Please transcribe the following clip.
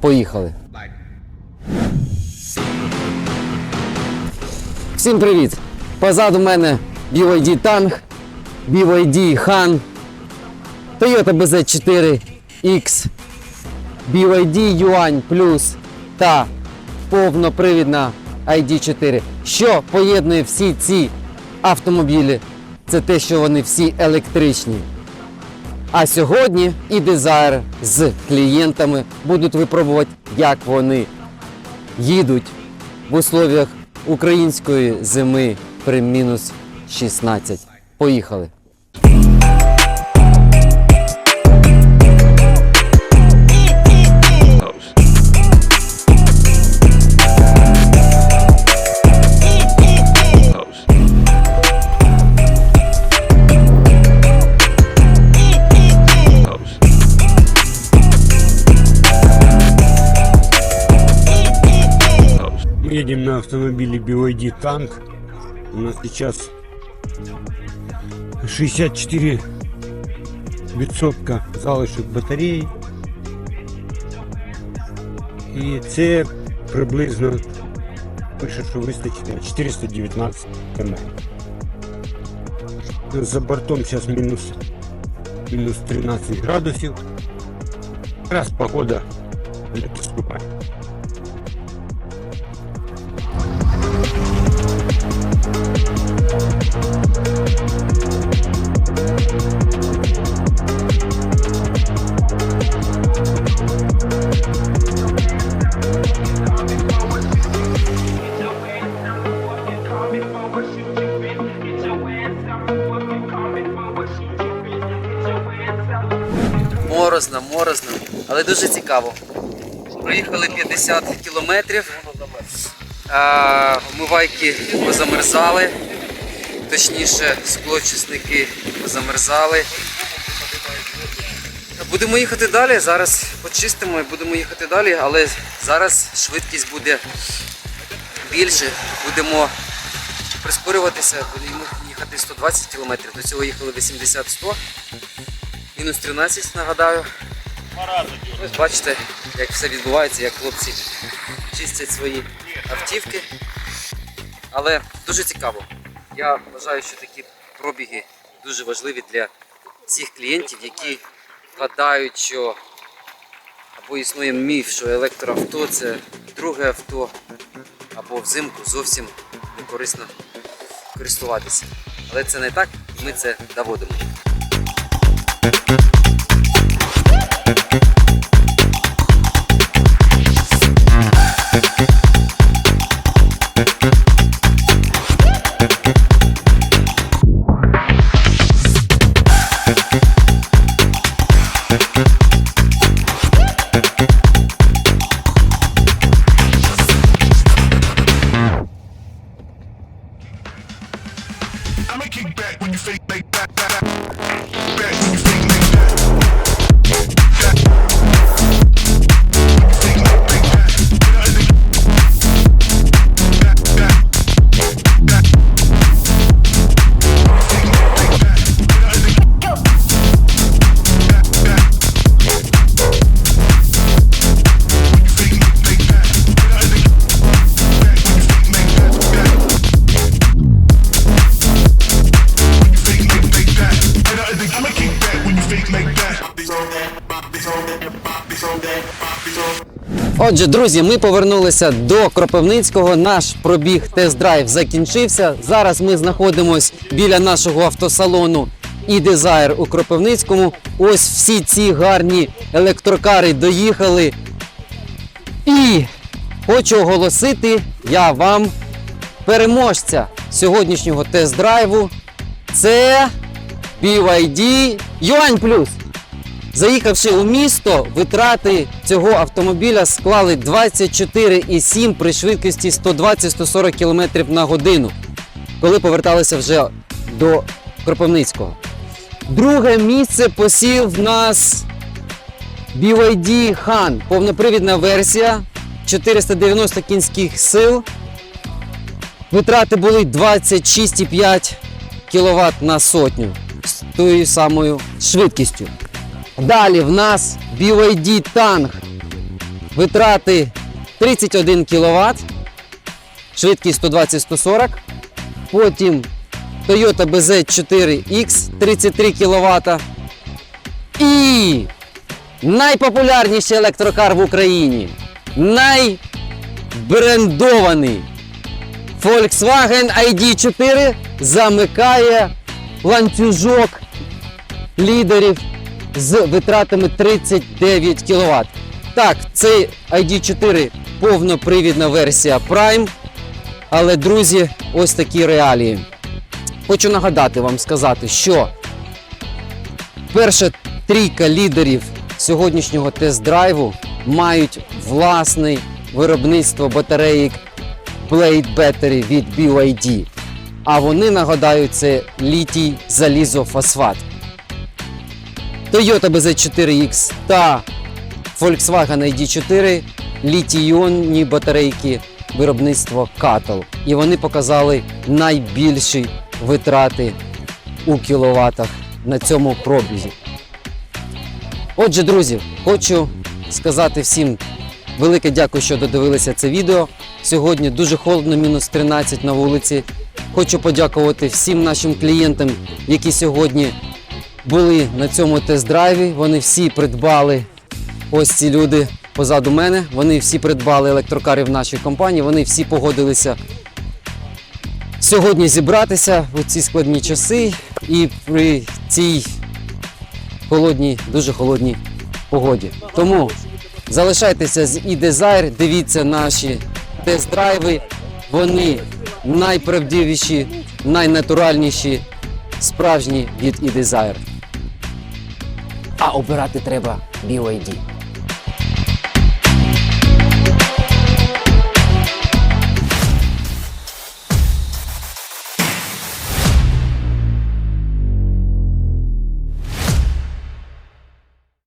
Поїхали. Всім привіт! Позаду мене BYD Tang, BYD Han, Toyota BZ4 X, BYD Yuan Plus та повнопривідна ID4. Що поєднує всі ці автомобілі? Це те, що вони всі електричні. А сьогодні і Desire з клієнтами будуть випробувати, як вони їдуть в условиях української зими при мінус 16. Поїхали. едем на автомобиле BYD танк. У нас сейчас 64 відсотка залишок батареї. І це приблизно пише, що вистачить на 419 км. За бортом зараз мінус, мінус 13 градусів. Якраз погода не підступає. Морозно, морозно, але дуже цікаво. Проїхали 50 кілометрів. А, Вмивайки позамерзали. Точніше, склочисники позамерзали. Будемо їхати далі. Зараз почистимо і будемо їхати далі, але зараз швидкість буде більше. Будемо прискорюватися, будемо їхати 120 км. До цього їхали 80-100. Мінус 13, нагадаю. Ось бачите, як все відбувається, як хлопці чистять свої автівки. Але дуже цікаво. Я вважаю, що такі пробіги дуже важливі для всіх клієнтів, які гадають, що або існує міф, що електроавто це друге авто, або взимку зовсім не корисно користуватися. Але це не так, ми це доводимо. Отже, друзі, ми повернулися до Кропивницького. Наш пробіг тест-драйв закінчився. Зараз ми знаходимося біля нашого автосалону і Desire у Кропивницькому. Ось всі ці гарні електрокари доїхали. І хочу оголосити я вам переможця сьогоднішнього тест-драйву. Це BYD Yuan Plus. Заїхавши у місто, витрати цього автомобіля склали 24,7 при швидкості 120-140 км на годину, коли поверталися вже до Кропивницького. Друге місце посів в нас BYD Han, повнопривідна версія, 490 кінських сил. Витрати були 26,5 кВт на сотню з тою самою швидкістю. Далі в нас BYD Tang витрати 31 кВт, швидкість 120-140. Потім Toyota BZ4X 33 кВт. І найпопулярніший електрокар в Україні. Найбрендований Volkswagen ID4 замикає ланцюжок лідерів з витратами 39 кВт. Так, цей ID4 повнопривідна версія Prime. Але, друзі, ось такі реалії. Хочу нагадати вам сказати, що перша трійка лідерів сьогоднішнього тест-драйву мають власне виробництво батареїк Blade Battery від BYD. А вони нагадаю, це літій залізофосфат. Toyota BZ4X та Volkswagen ID4 літій-іонні батарейки виробництва Cattle. І вони показали найбільші витрати у кіловатах на цьому пробізі. Отже, друзі, хочу сказати всім велике дякую, що додивилися це відео. Сьогодні дуже холодно, мінус 13 на вулиці. Хочу подякувати всім нашим клієнтам, які сьогодні були на цьому тест-драйві. Вони всі придбали ось ці люди позаду мене. Вони всі придбали електрокари в нашій компанії. Вони всі погодилися сьогодні зібратися у ці складні часи і при цій холодній, дуже холодній погоді. Тому залишайтеся з e-Desire, дивіться наші тест-драйви. Вони найправдивіші, найнатуральніші, справжні від e-Desire. А обирати треба BYD.